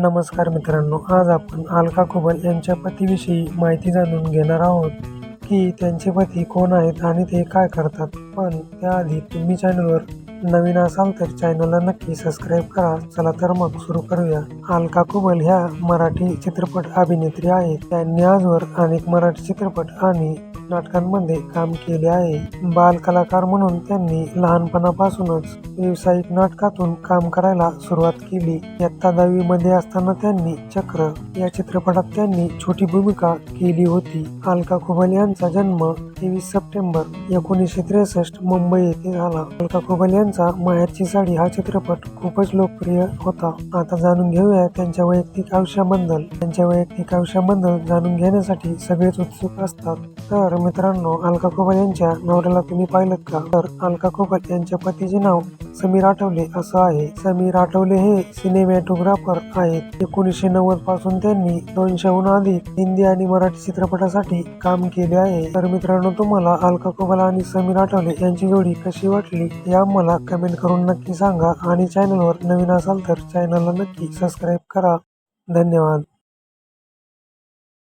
नमस्कार मित्रांनो आज आपण अलका कुबल यांच्या पतीविषयी माहिती जाणून घेणार आहोत की त्यांचे पती कोण आहेत आणि ते काय करतात. पण त्याआधी तुम्ही चॅनलवर नवीन असाल तर चॅनलला नक्की सबस्क्राईब करा. चला तर मग सुरू करूया. अलका कुबल ह्या मराठी चित्रपट अभिनेत्री आहेत. त्यांनी आजवर अनेक मराठी चित्रपट आणि नाटकांमध्ये काम केले आहे. बाल कलाकार म्हणून त्यांनी लहानपणापासूनच व्यावसायिक नाटकातून काम करायला सुरुवात केली. इयत्ता दहावी मध्ये असताना त्यांनी चक्र या चित्रपटात त्यांनी छोटी भूमिका केली होती. अलका कुबल यांचा जन्म तेवीस सप्टेंबर एकोणीसशे त्रेसष्ट मुंबई येथे झाला. अलका कुबल यांचा माहेरची साडी हा चित्रपट खूपच लोकप्रिय होता. आता जाणून घेऊया त्यांच्या वैयक्तिक आयुष्याबद्दल. त्यांच्या वैयक्तिक आयुष्याबद्दल जाणून घेण्यासाठी सगळेच उत्सुक असतात. तर मित्रांनो अलका कुबल यांच्या नवऱ्याला तुम्ही पाहिलं का? तर अलका कुबल यांच्या पतीचे नाव समीर आठवले असं आहे. समीर आठवले हे सिनेमॅटोग्राफर आहेत. एकोणीसशे नव्वदपासून त्यांनी दोनशेहून अधिक हिंदी आणि मराठी चित्रपटासाठी काम केले आहे. तर मित्रांनो तुम्हाला अलका कुबला आणि समीर आठवले यांची जोडी कशी वाटली हे आम्हाला कमेंट करून नक्की सांगा. आणि चॅनलवर नवीन असाल तर चॅनलला नक्की सबस्क्राईब करा. धन्यवाद.